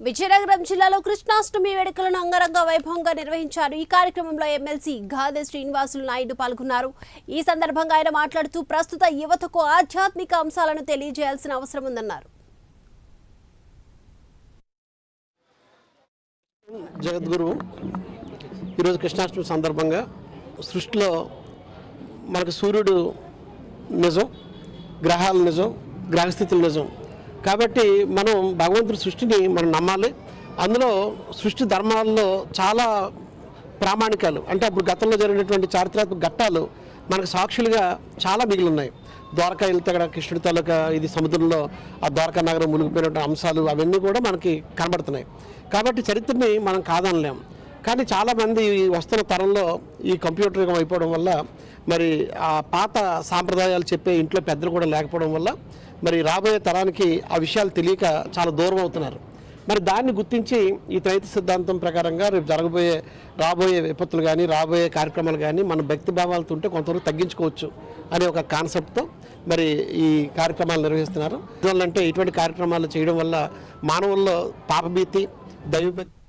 విజయనగరం జిల్లాలో కృష్ణాష్టమి వేడుకలను అంగరంగ వైభవంగా నిర్వహించారు. ఈ కార్యక్రమంలో ఎమ్మెల్సీ గాదె శ్రీనివాసులు నాయుడు పాల్గొన్నారు. ఈ సందర్భంగా ఆయన మాట్లాడుతూ ప్రస్తుత యువతకు ఆధ్యాత్మిక అంశాలను తెలియజేయాల్సిన అవసరం ఉందన్నారు. జగద్గురు ఈరోజు కృష్ణాష్టమి సందర్భంగా సృష్టిలో మనకు సూర్యుడు నిజం గ్రహాలు నిజం గ్రహస్థితులు నిజం. కాబట్టి మనం భగవంతుడి సృష్టిని మనం నమ్మాలి. అందులో సృష్టి ధర్మాల్లో చాలా ప్రామాణికాలు. అంటే అప్పుడు గతంలో జరిగినటువంటి చారిత్రాత్మక ఘట్టాలు మనకు సాక్షులుగా చాలా మిగిలి ఉన్నాయి ద్వారకా వెళ్తే అక్కడ కృష్ణుడి తాలూకా ఇది సముద్రంలో ఆ ద్వారకా నగరం మునిగిపోయినటువంటి అంశాలు అవన్నీ కూడా మనకి కనబడుతున్నాయి. కాబట్టి చరిత్రని మనం కాదనలేం. కానీ చాలామంది ఈ వస్తున్న తరంలో ఈ కంప్యూటర్ యుగం అయిపోవడం వల్ల మరి ఆ పాత సాంప్రదాయాలు చెప్పే ఇంట్లో పెద్దలు కూడా లేకపోవడం వల్ల మరి రాబోయే తరానికి ఆ విషయాలు తెలియక చాలా దూరం అవుతున్నారు. మరి దాన్ని గుర్తించి ఈ త్రైత సిద్ధాంతం ప్రకారంగా రేపు జరగబోయే రాబోయే విపత్తులు కానీ రాబోయే కార్యక్రమాలు కానీ మన భక్తి భావాలతో ఉంటే కొంతవరకు తగ్గించుకోవచ్చు అనే ఒక కాన్సెప్ట్తో మరి ఈ కార్యక్రమాలు నిర్వహిస్తున్నారు. అంటే ఇటువంటి కార్యక్రమాలు చేయడం వల్ల మానవుల్లో పాపభీతి దైవభక్తి